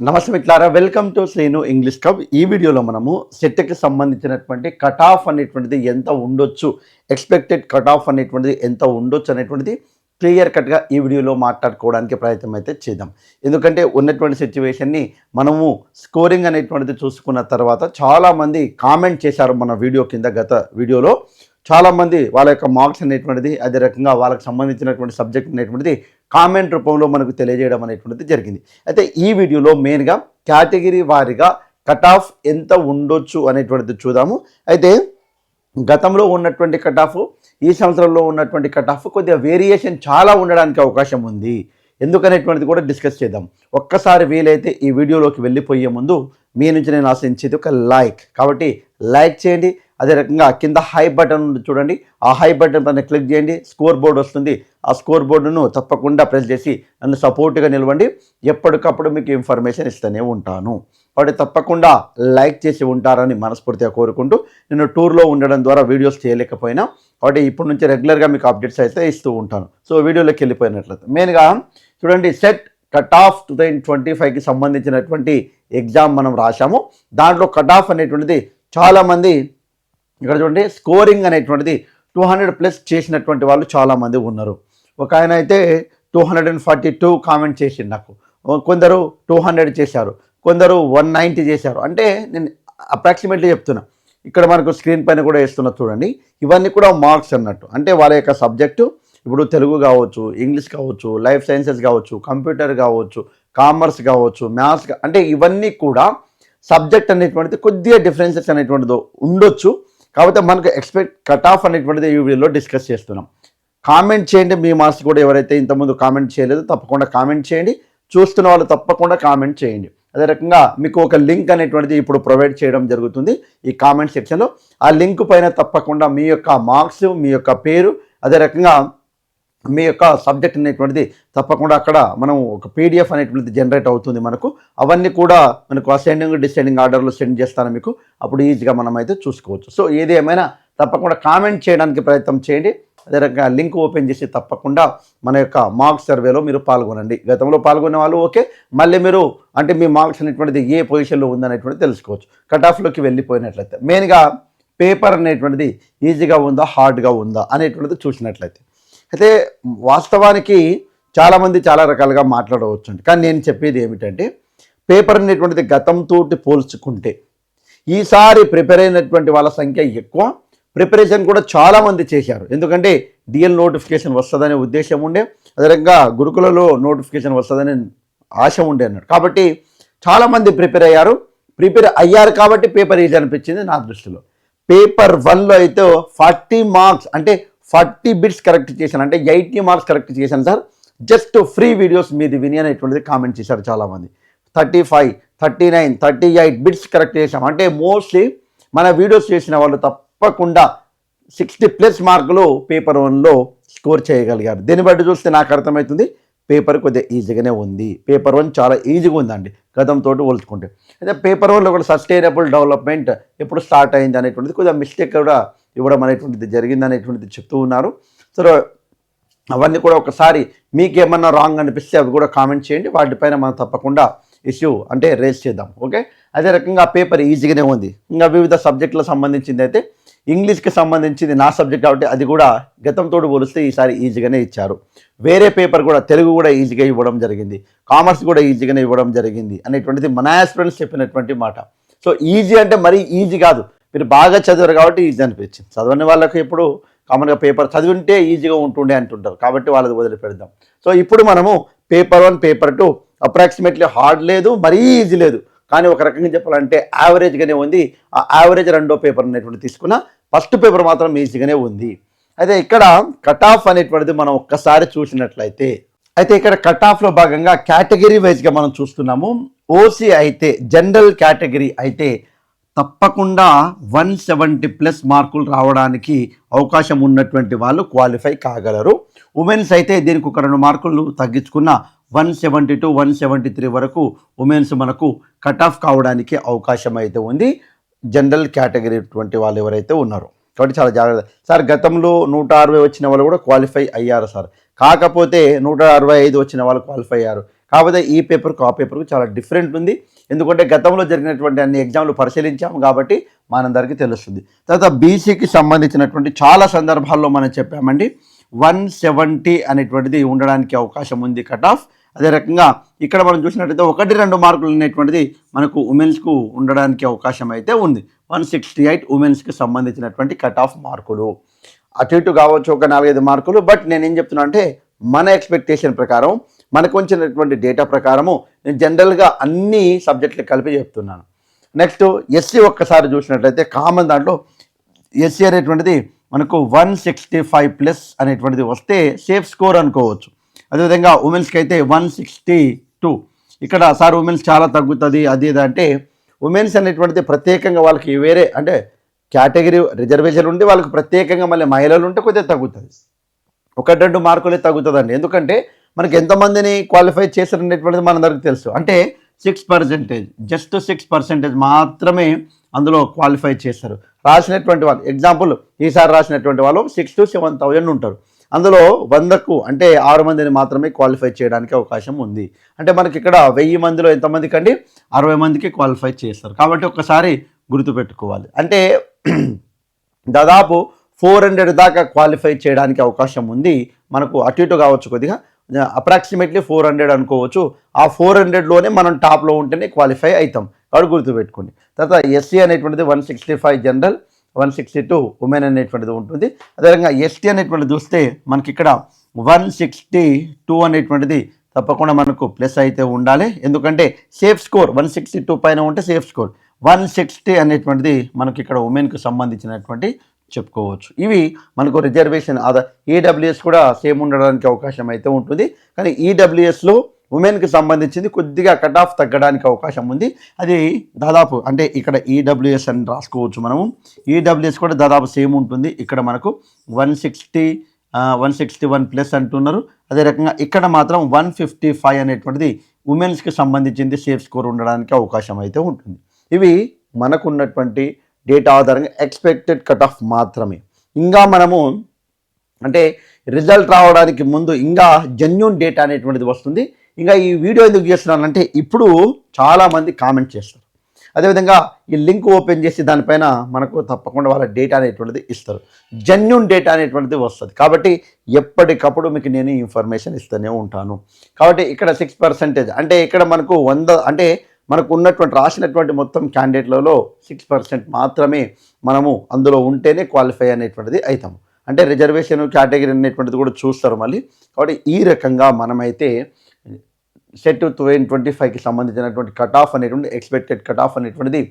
నమస్తే మిత్రులారా welcome to Srinu English club. ఈ వీడియోలో మనము సెట్కి సంబంధించినటువంటి కట్ ఆఫ్ అనేటువంటిది ఎంత ఉండొచ్చు ఎక్స్పెక్టెడ్ కట్ ఆఫ్ అనేటువంటిది ఎంత ఉండొచ్చు అనేటువంటిది క్లియర్ కట్గా ఈ వీడియోలో మాట్లాడుకోవడానికి ప్రయత్నం అయితే చేద్దాం. ఎందుకంటే ఉన్నటువంటి సిచ్యువేషన్ని మనము స్కోరింగ్ అనేటువంటిది చూసుకున్న తర్వాత చాలామంది కామెంట్ చేశారు మన వీడియో కింద గత వీడియోలో. చాలామంది వాళ్ళ యొక్క మార్క్స్ అనేటువంటిది అదే రకంగా వాళ్ళకి సంబంధించినటువంటి సబ్జెక్ట్ అనేటువంటిది కామెంట్ రూపంలో మనకు తెలియజేయడం అనేటువంటిది జరిగింది. అయితే ఈ వీడియోలో మెయిన్గా కేటగిరీ వారీగా కట్ ఆఫ్ ఎంత ఉండొచ్చు అనేటువంటిది చూద్దాము. అయితే గతంలో ఉన్నటువంటి కట్ ఆఫ్ ఈ సంవత్సరంలో ఉన్నటువంటి కట్ ఆఫ్ కొద్దిగా వేరియేషన్ చాలా ఉండడానికి అవకాశం ఉంది. ఎందుకనేటువంటిది కూడా డిస్కస్ చేద్దాం. ఒక్కసారి వీలైతే ఈ వీడియోలోకి వెళ్ళిపోయే ముందు మీ నుంచి నేను ఆశించేది ఒక లైక్. కాబట్టి లైక్ చేయండి అదే రకంగా కింద హై బటన్ ఉంది చూడండి. ఆ హై బటన్ పైన క్లిక్ చేయండి. స్కోర్ బోర్డు వస్తుంది. ఆ స్కోర్ బోర్డును తప్పకుండా ప్రెస్ చేసి నన్ను సపోర్ట్గా నిలవండి. ఎప్పటికప్పుడు మీకు ఇన్ఫర్మేషన్ ఇస్తూనే ఉంటాను. వాటి తప్పకుండా లైక్ చేసి ఉంటారని మనస్ఫూర్తిగా కోరుకుంటూ నేను టూర్లో ఉండడం ద్వారా వీడియోస్ చేయలేకపోయినా కాబట్టి ఇప్పటి నుంచి రెగ్యులర్గా మీకు అప్డేట్స్ అయితే ఇస్తూ ఉంటాను. సో వీడియోలోకి వెళ్ళిపోయినట్లయితే మెయిన్గా చూడండి. SET cut off two thousand twenty ఫైవ్కి సంబంధించినటువంటి ఎగ్జామ్ మనం రాశాము. దాంట్లో కట్ ఆఫ్ అనేటువంటిది చాలామంది ఇక్కడ చూడండి స్కోరింగ్ అనేటువంటిది టూ హండ్రెడ్ ప్లస్ చేసినటువంటి వాళ్ళు చాలామంది ఉన్నారు. ఒక ఆయన అయితే two hundred and forty two comment చేసిండు నాకు. కొందరు టూ హండ్రెడ్ చేశారు కొందరు వన్ నైంటీ చేశారు. అంటే నేను అప్రాక్సిమేట్లీ చెప్తున్నా. ఇక్కడ మనకు స్క్రీన్ పైన కూడా వేస్తున్నా చూడండి. ఇవన్నీ కూడా మార్క్స్ అన్నట్టు. అంటే వాళ్ళ యొక్క సబ్జెక్టు ఇప్పుడు తెలుగు కావచ్చు ఇంగ్లీష్ కావచ్చు లైఫ్ సైన్సెస్ కావచ్చు కంప్యూటర్ కావచ్చు కామర్స్ కావచ్చు మ్యాథ్స్ అంటే ఇవన్నీ కూడా సబ్జెక్ట్ అనేటువంటిది కొద్దిగా డిఫరెన్సెస్ అనేటువంటిది ఉండొచ్చు. కాకపోతే మనకు ఎక్స్పెక్ట్ కట్ ఆఫ్ అనేటువంటిది ఈ వీడియోలో డిస్కస్ చేస్తున్నాం. కామెంట్ చేయండి మీ మాస్ కూడా ఎవరైతే ఇంతకుముందు కామెంట్ చేయలేదో తప్పకుండా కామెంట్ చేయండి. చూస్తున్న వాళ్ళు తప్పకుండా కామెంట్ చేయండి. అదే రకంగా మీకు ఒక లింక్ అనేటువంటిది ఇప్పుడు ప్రొవైడ్ చేయడం జరుగుతుంది ఈ కామెంట్ సెక్షన్లో ఆ లింక్ పైన తప్పకుండా మీ యొక్క మార్క్స్ మీ యొక్క పేరు అదే రకంగా మీ యొక్క సబ్జెక్ట్ అనేటువంటిది తప్పకుండా అక్కడ మనం ఒక పీడిఎఫ్ అనేటువంటిది జనరేట్ అవుతుంది మనకు. అవన్నీ కూడా మనకు అసెండింగ్ డిసెండింగ్ ఆర్డర్లో సెండ్ చేస్తాను మీకు. అప్పుడు ఈజీగా మనం అయితే చూసుకోవచ్చు. సో ఏది ఏమైనా తప్పకుండా కామెంట్ చేయడానికి ప్రయత్నం చేయండి. అదే రకంగా లింక్ ఓపెన్ చేసి తప్పకుండా మన యొక్క మార్క్స్ సర్వేలో మీరు పాల్గొనండి. గతంలో పాల్గొనే వాళ్ళు ఓకే. మళ్ళీ మీరు అంటే మీ మార్క్స్ అనేటువంటిది ఏ పొజిషన్లో ఉందనేటువంటిది తెలుసుకోవచ్చు. కట్ ఆఫ్లోకి వెళ్ళిపోయినట్లయితే. మెయిన్గా పేపర్ అనేటువంటిది ఈజీగా ఉందా హార్డ్గా ఉందా అనేటువంటిది చూసినట్లయితే. అయితే వాస్తవానికి చాలామంది చాలా రకాలుగా మాట్లాడవచ్చు అండి కానీ నేను చెప్పేది ఏమిటంటే పేపర్ అనేటువంటిది గతంతో పోల్చుకుంటే ఈసారి ప్రిపేర్ అయినటువంటి వాళ్ళ సంఖ్య ఎక్కువ. ప్రిపరేషన్ కూడా చాలామంది చేశారు. ఎందుకంటే డిఎల్ నోటిఫికేషన్ వస్తుందనే ఉద్దేశం ఉండే అదేవిధంగా గురుకులలో నోటిఫికేషన్ వస్తుందనే ఆశ ఉండే అన్నాడు. కాబట్టి చాలామంది ప్రిపేర్ అయ్యారు. ప్రిపేర్ అయ్యారు కాబట్టి పేపర్ ఈజీ అనిపించింది నా దృష్టిలో. పేపర్ వన్లో అయితే ఫార్టీ మార్క్స్ అంటే ఫార్టీ బిట్స్ కరెక్ట్ చేశాను. అంటే ఎయిటీ మార్క్స్ కరెక్ట్ చేశాను సార్. జస్ట్ ఫ్రీ వీడియోస్ మీది విని అనేటువంటిది కామెంట్ చేశారు చాలామంది. Thirty five thirty nine thirty eight bits correct చేశాం. అంటే మోస్ట్లీ మన వీడియోస్ చేసిన వాళ్ళు తప్పకుండా సిక్స్టీ ప్లస్ మార్కులు పేపర్ వన్లో స్కోర్ చేయగలిగారు. దీన్ని బట్టి చూస్తే నాకు అర్థమవుతుంది. పేపర్ కొద్దిగా ఈజీగానే ఉంది. పేపర్ వన్ చాలా ఈజీగా ఉందండి. గతంతో పోల్చుకుంటే. అయితే పేపర్ వన్లో కూడా సస్టైనబుల్ డెవలప్మెంట్ ఎప్పుడు స్టార్ట్ అయింది అనేటువంటిది కొద్దిగా మిస్టేక్ కూడా ఇవ్వడం అనేటువంటిది జరిగింది అనేటువంటిది చెప్తూ ఉన్నారు. సో అవన్నీ కూడా ఒకసారి మీకేమన్నా రాంగ్ అనిపిస్తే అవి కూడా కామెంట్ చేయండి. వాటిపైన మనం తప్పకుండా ఇష్యూ అంటే రేస్ చేద్దాం. ఓకే? అదే రకంగా పేపర్ ఈజీగానే ఉంది. ఇంకా వివిధ సబ్జెక్టులకు సంబంధించింది అయితే ఇంగ్లీష్కి సంబంధించింది నా సబ్జెక్ట్ కాబట్టి అది కూడా గతంతో పోలిస్తే ఈసారి ఈజీగానే ఇచ్చారు. వేరే పేపర్ కూడా తెలుగు కూడా ఈజీగా ఇవ్వడం జరిగింది. కామర్స్ కూడా ఈజీగానే ఇవ్వడం జరిగింది అనేటువంటిది మన ఫ్రెండ్స్ చెప్పినటువంటి మాట. సో ఈజీ అంటే మరీ ఈజీ కాదు. మీరు బాగా చదివారు కాబట్టి ఈజీ అనిపించింది. చదవని వాళ్ళకి ఎప్పుడు కామన్గా పేపర్ చదివింటే ఈజీగా ఉంటుండే అంటుంటారు. కాబట్టి వాళ్ళది వదిలిపెడదాం. సో ఇప్పుడు మనము paper one paper two approximately hard లేదు మరీ ఈజీ లేదు. కానీ ఒక రకంగా చెప్పాలంటే యావరేజ్గానే ఉంది. ఆ యావరేజ్ రెండో పేపర్ అనేటువంటి తీసుకున్న ఫస్ట్ పేపర్ మాత్రం ఈజీగానే ఉంది. అయితే ఇక్కడ కట్ ఆఫ్ అనేటువంటిది మనం ఒక్కసారి చూసినట్లయితే అయితే ఇక్కడ కట్ ఆఫ్లో భాగంగా కేటగిరీ వైజ్గా మనం చూస్తున్నాము. ఓసీ అయితే జనరల్ కేటగిరీ అయితే తప్పకుండా వన్ సెవెంటీ ప్లస్ మార్కులు రావడానికి అవకాశం ఉన్నటువంటి వాళ్ళు క్వాలిఫై కాగలరు. ఉమెన్స్ అయితే దీనికి ఒక రెండు మార్కులు తగ్గించుకున్న one seventy two one seventy three వరకు ఉమెన్స్ మనకు కట్ ఆఫ్ కావడానికి అవకాశం అయితే ఉంది. జనరల్ కేటగిరీ అటువంటి వాళ్ళు ఎవరైతే ఉన్నారో. కాబట్టి చాలా జాగ్రత్త సార్ గతంలో నూట అరవై వచ్చిన వాళ్ళు కూడా క్వాలిఫై అయ్యారు సార్. కాకపోతే నూట అరవై ఐదు వచ్చిన వాళ్ళు క్వాలిఫై అయ్యారు. కాకపోతే ఈ పేపర్కు ఆ పేపర్కు చాలా డిఫరెంట్ ఉంది. ఎందుకంటే గతంలో జరిగినటువంటి అన్ని ఎగ్జామ్లు పరిశీలించాము కాబట్టి మనందరికీ తెలుస్తుంది. తర్వాత బీసీకి సంబంధించినటువంటి చాలా సందర్భాల్లో మనం చెప్పామండి వన్ సెవెంటీ అనేటువంటిది ఉండడానికి అవకాశం ఉంది కట్ ఆఫ్. అదే రకంగా ఇక్కడ మనం చూసినట్టయితే ఒకటి రెండు మార్కులు అనేటువంటిది మనకు ఉమెన్స్కు ఉండడానికి అవకాశం అయితే ఉంది. వన్ సిక్స్టీ ఎయిట్ ఉమెన్స్కి సంబంధించినటువంటి కట్ ఆఫ్ మార్కులు. అటు ఇటు కావచ్చు ఒక నాలుగైదు మార్కులు బట్ నేను ఏం చెప్తున్నా అంటే మన ఎక్స్పెక్టేషన్ ప్రకారం మనకు వచ్చినటువంటి డేటా ప్రకారము నేను జనరల్గా అన్ని సబ్జెక్టులు కలిపి చెప్తున్నాను. నెక్స్ట్ ఎస్సీ ఒక్కసారి చూసినట్లయితే కామన్ దాంట్లో ఎస్సీ అనేటువంటిది మనకు వన్ సిక్స్టీ ఫైవ్ ప్లస్ అనేటువంటిది వస్తే సేఫ్ స్కోర్ అనుకోవచ్చు. అదేవిధంగా ఉమెన్స్కి అయితే వన్ సిక్స్టీ టూ. ఇక్కడ సార్ ఉమెన్స్ చాలా తగ్గుతుంది. అది ఇది అంటే ఉమెన్స్ అనేటువంటిది ప్రత్యేకంగా వాళ్ళకి వేరే అంటే కేటగిరీ రిజర్వేషన్ ఉండి వాళ్ళకి ప్రత్యేకంగా మళ్ళీ మహిళలు ఉంటే కొద్దిగా తగ్గుతుంది. ఒకటి రెండు మార్కులే తగ్గుతుందండి. ఎందుకంటే మనకి ఎంతమందిని క్వాలిఫై చేశారనేటువంటిది మనందరికి తెలుసు. అంటే six percentage just six percentage మాత్రమే అందులో క్వాలిఫై చేస్తారు రాసినటువంటి వాళ్ళు ఎగ్జాంపుల్ ఈసారి రాసినటువంటి వాళ్ళు సిక్స్ టు సెవెన్ థౌజండ్ ఉంటారు. అందులో వందకు అంటే ఆరు మందిని మాత్రమే క్వాలిఫై చేయడానికి అవకాశం ఉంది. అంటే మనకి ఇక్కడ వెయ్యి మందిలో ఎంతమందికి అండి అరవై మందికి క్వాలిఫై చేస్తారు. కాబట్టి ఒక్కసారి గుర్తుపెట్టుకోవాలి. అంటే దాదాపు ఫోర్ హండ్రెడ్ దాకా క్వాలిఫై చేయడానికి అవకాశం ఉంది. మనకు అటు ఇటు కావచ్చు కొద్దిగా. అప్రాక్సిమేట్లీ ఫోర్ హండ్రెడ్ అనుకోవచ్చు. ఆ ఫోర్ హండ్రెడ్లోనే మనం టాప్లో ఉంటేనే క్వాలిఫై అవుతాం కాబట్టి గుర్తుపెట్టుకోండి. తర్వాత ఎస్సీ అనేటువంటిది one sixty five general. One sixty two women అనేటువంటిది ఉంటుంది. అదేవిధంగా ఎస్టీ అనేటువంటిది చూస్తే మనకి ఇక్కడ వన్ సిక్స్టీ టూ అనేటువంటిది తప్పకుండా మనకు ప్లస్ అయితే ఉండాలి. ఎందుకంటే safe score one sixty two పైన ఉంటే సేఫ్ స్కోర్. వన్ సిక్స్టీ అనేటువంటిది మనకి ఇక్కడ ఉమెన్కి సంబంధించినటువంటి చెప్పుకోవచ్చు. ఇవి మనకు రిజర్వేషన్ అదే ఈడబ్ల్యూఎస్ కూడా సేమ్ ఉండడానికి అవకాశం అయితే ఉంటుంది. కానీ ఈడబ్ల్యూఎస్లో ఉమెన్కి సంబంధించింది కొద్దిగా కట్ ఆఫ్ తగ్గడానికి అవకాశం ఉంది. అది దాదాపు అంటే ఇక్కడ ఈడబ్ల్యూఎస్ అని రాసుకోవచ్చు మనము. ఈడబ్ల్యూఎస్ కూడా దాదాపు సేమ్ ఉంటుంది. ఇక్కడ మనకు one sixty one sixty one plus అంటున్నారు. అదే రకంగా ఇక్కడ మాత్రం వన్ ఫిఫ్టీ ఫైవ్ అనేటువంటిది ఉమెన్స్కి సంబంధించింది సేఫ్ స్కోర్ ఉండడానికి అవకాశం అయితే ఉంటుంది. ఇవి మనకున్నటువంటి డేటా ఆధారంగా ఎక్స్పెక్టెడ్ కట్ ఆఫ్ మాత్రమే. ఇంకా మనము అంటే రిజల్ట్ రావడానికి ముందు ఇంకా జెన్యున్ డేటా అనేటువంటిది వస్తుంది. ఇంకా ఈ వీడియో ఎందుకు చేస్తున్నానంటే ఇప్పుడు చాలామంది కామెంట్ చేస్తారు. అదేవిధంగా ఈ లింక్ ఓపెన్ చేసి దానిపైన మనకు తప్పకుండా వాళ్ళ డేటా అనేటువంటిది ఇస్తారు. జెన్యున్ డేటా అనేటువంటిది వస్తుంది. కాబట్టి ఎప్పటికప్పుడు మీకు నేను ఇన్ఫర్మేషన్ ఇస్తూనే ఉంటాను. కాబట్టి ఇక్కడ సిక్స్ పర్సెంటేజ్ అంటే ఇక్కడ మనకు వంద అంటే మనకు ఉన్నటువంటి రాసినటువంటి మొత్తం క్యాండిడేట్లలో సిక్స్ పర్సెంట్ మాత్రమే మనము అందులో ఉంటేనే క్వాలిఫై అనేటువంటిది అవుతాము అంటే రిజర్వేషన్ కేటగిరీ అనేటువంటిది కూడా చూస్తారు మళ్ళీ. కాబట్టి ఈ రకంగా మనమైతే సెట్ ట్వంటీ ట్వంటీ ఫైవ్కి సంబంధించినటువంటి కట్ ఆఫ్ అనేటువంటి ఎక్స్పెక్టెడ్ కట్ ఆఫ్ అనేటువంటిది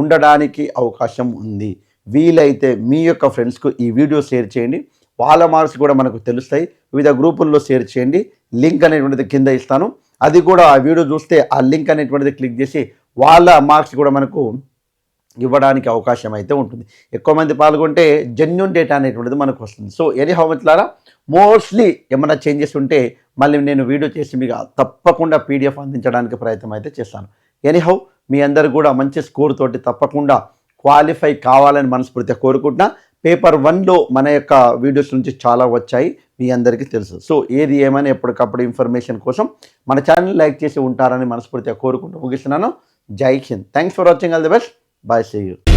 ఉండడానికి అవకాశం ఉంది. వీలైతే మీ యొక్క ఫ్రెండ్స్కు ఈ వీడియో షేర్ చేయండి. వాళ్ళ మార్క్స్ కూడా మనకు తెలుస్తాయి. వివిధ గ్రూపుల్లో షేర్ చేయండి. లింక్ అనేటువంటిది కింద ఇస్తాను. అది కూడా ఆ వీడియో చూస్తే ఆ లింక్ అనేటువంటిది క్లిక్ చేసి వాళ్ళ మార్క్స్ కూడా మనకు ఇవ్వడానికి అవకాశం అయితే ఉంటుంది. ఎక్కువ మంది పాల్గొంటే జెన్యున్ డేటా అనేటువంటిది మనకు వస్తుంది. సో ఎనీ హౌ మిత్రులారా మోస్ట్లీ ఏమైనా చేంజెస్ ఉంటే మళ్ళీ నేను వీడియో చేసి మీకు తప్పకుండా పీడిఎఫ్ అందించడానికి ప్రయత్నం అయితే చేస్తాను. ఎనీహౌ మీ అందరు కూడా మంచి స్కోర్ తోటి తప్పకుండా క్వాలిఫై కావాలని మనస్ఫూర్తిగా కోరుకుంటున్నా. పేపర్ వన్లో మన యొక్క వీడియోస్ నుంచి చాలా వచ్చాయి మీ అందరికీ తెలుసు. సో ఏది ఏమైనా ఎప్పటికప్పుడు ఇన్ఫర్మేషన్ కోసం మన ఛానల్ లైక్ చేసి ఉంటారని మనస్ఫూర్తిగా కోరుకుంటూ ముగిస్తున్నాను. జై Hind. Thanks for watching all the best bye see you